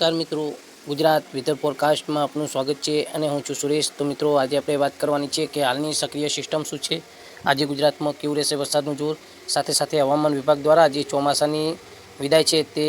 નમસ્કાર મિત્રો. ગુજરાત વિધર પોડકાસ્ટમાં આપનું સ્વાગત છે અને હું છું સુરેશ. તો મિત્રો, આજે આપણે વાત કરવાની છે કે હાલની સક્રિય સિસ્ટમ શું છે? આજે ગુજરાતમાં કેવું રહેશે વરસાદનું જોર? સાથે સાથે હવામાન વિભાગ દ્વારા જે ચોમાસાની વિદાય છે તે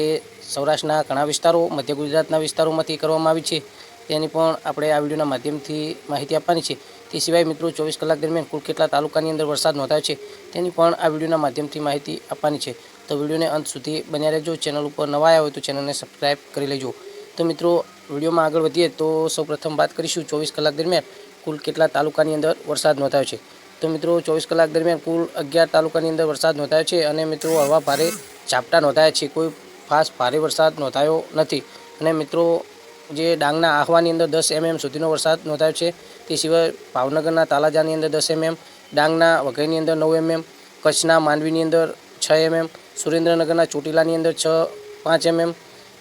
સૌરાષ્ટ્રના ઘણા વિસ્તારો, મધ્ય ગુજરાતના વિસ્તારોમાંથી કરવામાં આવી છે. તેની પણ આપણે આ વિડીયોના માધ્યમથી માહિતી આપવાની છે. તે સિવાય મિત્રો, ચોવીસ કલાક દરમિયાન કુલ કેટલા તાલુકાની અંદર વરસાદ નોંધાયો છે તેની પણ આ વિડીયોના માધ્યમથી માહિતી આપવાની છે. તો વિડીયોને અંત સુધી બન્યા રહેજો. ચેનલ ઉપર નવા આવ્યા હોય તો ચેનલને સબસ્ક્રાઈબ કરી લેજો. તો મિત્રો, વિડીયોમાં આગળ વધીએ તો સૌપ્રથમ વાત કરીશું ચોવીસ કલાક દરમિયાન કુલ કેટલા તાલુકાની અંદર વરસાદ નોંધાયો છે. તો મિત્રો, ચોવીસ કલાક દરમિયાન કુલ અગિયાર તાલુકાની અંદર વરસાદ નોંધાયો છે અને મિત્રો, હળવા ભારે ઝાપટા નોંધાયા છે. કોઈ ખાસ ભારે વરસાદ નોંધાયો નથી. અને મિત્રો, જે ડાંગના આહવાની અંદર દસ એમએમ સુધીનો વરસાદ નોંધાયો છે, તે સિવાય ભાવનગરના તાલાજાની અંદર દસ એમએમ, ડાંગના વઘઈની અંદર નવ એમએમ, કચ્છના માંડવીની અંદર છ એમએમ સુરેન્દ્રનગરના ચોટીલાની અંદર છ, પાંચ એમએમ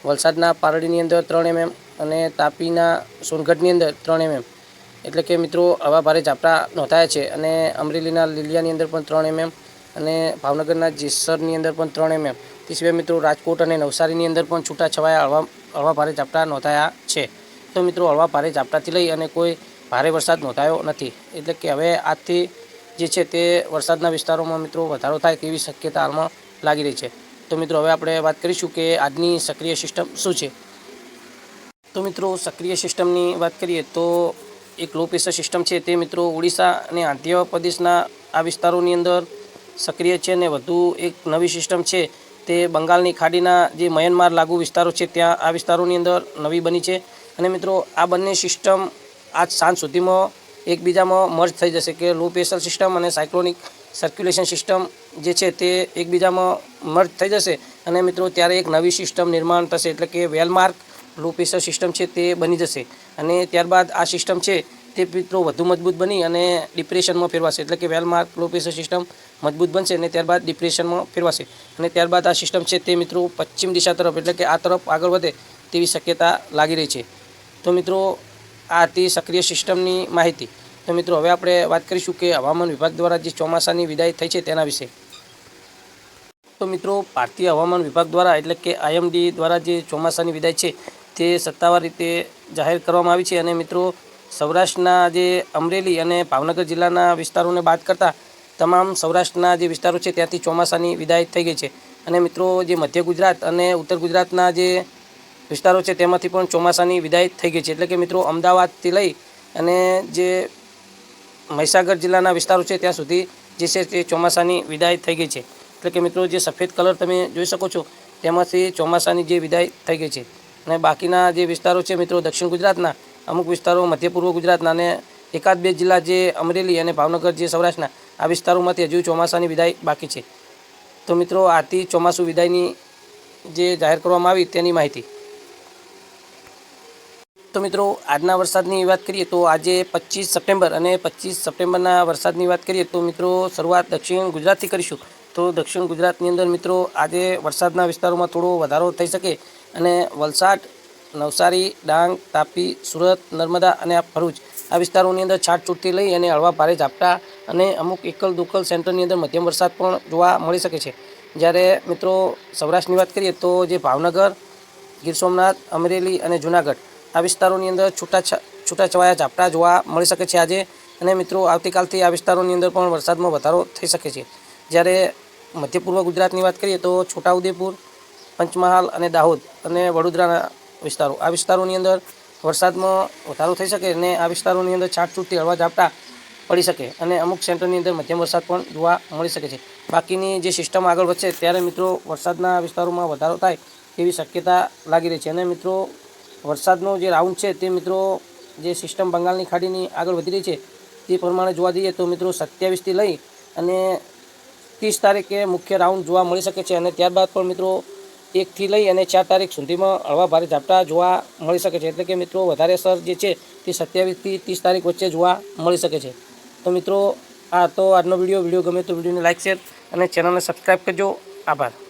વલસાડના પારડીની અંદર ત્રણ એમએમ અને તાપીના સોનગઢની અંદર ત્રણ એમએમ એટલે કે મિત્રો, આવા ભારે ઝાપટા નોંધાયા છે અને અમરેલીના લીલિયાની અંદર પણ ત્રણ એમએમ અને ભાવનગરના જેસરની અંદર પણ ત્રણ એમએમ તે સિવાય મિત્રો, રાજકોટ અને નવસારીની અંદર પણ છૂટાછવાયા હળવા હળવા ભારે ઝાપટા નોંધાયા છે. તો મિત્રો હળવા ભારે ઝાપટાથી લઈ અને કોઈ ભારે વરસાદ નોંધાયો નથી. એટલે કે હવે આજથી જે છે તે વરસાદના વિસ્તારોમાં મિત્રો વધારો થાય તેવી શક્યતા હાલમાં લાગી રહી છે. તો મિત્રો, હવે આપણે વાત કરીશું કે આજની સક્રિય સિસ્ટમ શું છે? તો મિત્રો, સક્રિય સિસ્ટમની વાત કરીએ તો એક લો પ્રેશર સિસ્ટમ છે તે મિત્રો ઓડિશા અને આંધ્ર પ્રદેશના આ વિસ્તારોની અંદર સક્રિય છે અને વધુ એક નવી સિસ્ટમ છે તે બંગાળની ખાડીના જે મયનમાર લાગુ વિસ્તારો છે ત્યાં આ વિસ્તારોની અંદર નવી બની છે. અને મિત્રો, આ બંને સિસ્ટમ આજ સાંજ સુધીમાં એકબીજામાં મર્જ થઈ જશે કે લો પ્રેશર સિસ્ટમ અને સાયક્લોનિક સર્ક્યુલેશન સિસ્ટમ જે છે તે એકબીજામાં મર્જ થઈ જશે. અને મિત્રો, ત્યારે એક નવી સિસ્ટમ નિર્માણ થશે, એટલે કે વેલમાર્ક લો પ્રેશર સિસ્ટમ છે તે બની જશે. અને ત્યારબાદ આ સિસ્ટમ છે તે મિત્રો વધુ મજબૂત બની અને ડિપ્રેશનમાં ફેરવાશે. એટલે કે વેલમાર્ક લો પ્રેશર સિસ્ટમ મજબૂત બનશે અને ત્યારબાદ ડિપ્રેશનમાં ફેરવાશે. અને ત્યારબાદ આ સિસ્ટમ છે તે મિત્રો પશ્ચિમ દિશા તરફ, એટલે કે આ તરફ આગળ વધે તેવી શક્યતા લાગી રહી છે. તો મિત્રો, આ હતી સક્રિય સિસ્ટમની માહિતી. તો મિત્રો, હવે આપણે વાત કરીશું કે હવામાન વિભાગ દ્વારા જે ચોમાસાની વિદાય થઈ છે તેના વિશે. તો મિત્રો, ભારતીય હવામાન વિભાગ દ્વારા એટલે કે આઈએમડી દ્વારા જે ચોમાસાની વિદાય છે તે સત્તાવાર રીતે જાહેર કરવામાં આવી છે અને મિત્રો, સૌરાષ્ટ્રના જે અમરેલી અને ભાવનગર જિલ્લાના વિસ્તારોને બાદ કરતાં તમામ સૌરાષ્ટ્રના જે વિસ્તારો છે ત્યાંથી ચોમાસાની વિદાય થઈ ગઈ છે. અને મિત્રો, જે મધ્ય ગુજરાત અને ઉત્તર ગુજરાતના જે વિસ્તારો છે તેમાંથી પણ ચોમાસાની વિદાય થઈ ગઈ છે. એટલે કે મિત્રો, અમદાવાદથી લઈ અને જે મહીસાગર જિલ્લાના વિસ્તારો છે, ત્યાં સુધી જે છે તે ચોમાસાની વિદાય થઈ ગઈ છે. એટલે કે મિત્રો, જે સફેદ કલર તમે જોઈ શકો છો, તેમાંથી ચોમાસાની જે વિદાય થઈ ગઈ છે. અને બાકીના જે વિસ્તારો છે મિત્રો, દક્ષિણ ગુજરાતના, અમુક વિસ્તારો મધ્ય પૂર્વ ગુજરાતના અને એકાદ બે જિલ્લા જે અમરેલી અને ભાવનગર જે સૌરાષ્ટ્રના, આ વિસ્તારોમાંથી હજુ ચોમાસાની વિદાય બાકી છે. તો મિત્રો, આથી ચોમાસું વિદાયની જે જાહેર કરવામાં આવી તેની માહિતી. તો મિત્રો, આજના વરસાદની વાત કરીએ તો આજે પચીસ સપ્ટેમ્બર અને પચીસ સપ્ટેમ્બરના વરસાદની વાત કરીએ તો મિત્રો, શરૂઆત દક્ષિણ ગુજરાતથી કરીશું. તો દક્ષિણ ગુજરાતની અંદર મિત્રો, આજે વરસાદના વિસ્તારોમાં થોડો વધારો થઈ શકે અને વલસાડ, નવસારી, ડાંગ, તાપી, સુરત, નર્મદા અને આ ભરૂચ આ વિસ્તારોની અંદર છાટછૂટથી લઈ અને હળવા ભારે ઝાપટા અને અમુક એકલ દુકલ સેન્ટરની અંદર મધ્યમ વરસાદ પણ જોવા મળી શકે છે. જ્યારે મિત્રો, સૌરાષ્ટ્રની વાત કરીએ તો જે ભાવનગર, ગીર સોમનાથ, અમરેલી અને જૂનાગઢ આ વિસ્તારોની અંદર છૂટા છૂટાછવાયા ઝાપટા જોવા મળી શકે છે આજે. અને મિત્રો, આવતીકાલથી આ વિસ્તારોની અંદર પણ વરસાદમાં વધારો થઈ શકે છે. જ્યારે મધ્ય પૂર્વ ગુજરાતની વાત કરીએ તો છોટાઉદેપુર, પંચમહાલ અને દાહોદ અને વડોદરાના વિસ્તારો, આ વિસ્તારોની અંદર વરસાદમાં વધારો થઈ શકે અને આ વિસ્તારોની અંદર છાંટછૂટથી હળવા ઝાપટા પડી શકે અને અમુક સેન્ટરની અંદર મધ્યમ વરસાદ પણ જોવા મળી શકે છે. બાકીની જે સિસ્ટમ આગળ વધશે, ત્યારે મિત્રો, વરસાદના વિસ્તારોમાં વધારો થાય તેવી શક્યતા લાગી રહી છે. અને મિત્રો વરસાદનો જે રાઉન્ડ છે તે મિત્રો જે સિસ્ટમ બંગાળની ખાડીની આગળ વધી રહી છે, તે પ્રમાણે જોવા જઈએ તો મિત્રો સત્યાવીસથી લઈ અને ત્રીસ તારીખે મુખ્ય રાઉન્ડ જોવા મળી શકે છે અને ત્યારબાદ પણ મિત્રો એકથી લઈ અને ચાર તારીખ સુધીમાં હળવા ભારે ઝાપટા જોવા મળી શકે છે. એટલે કે મિત્રો વધારે અસર જે છે તે સત્યાવીસથી ત્રીસ તારીખ વચ્ચે જોવા મળી શકે છે. તો મિત્રો આ તો આજનો વીડિયો. વીડિયો ગમે તો વિડીયોને લાઇક શેર અને ચેનલને સબસ્ક્રાઈબ કરજો. આભાર.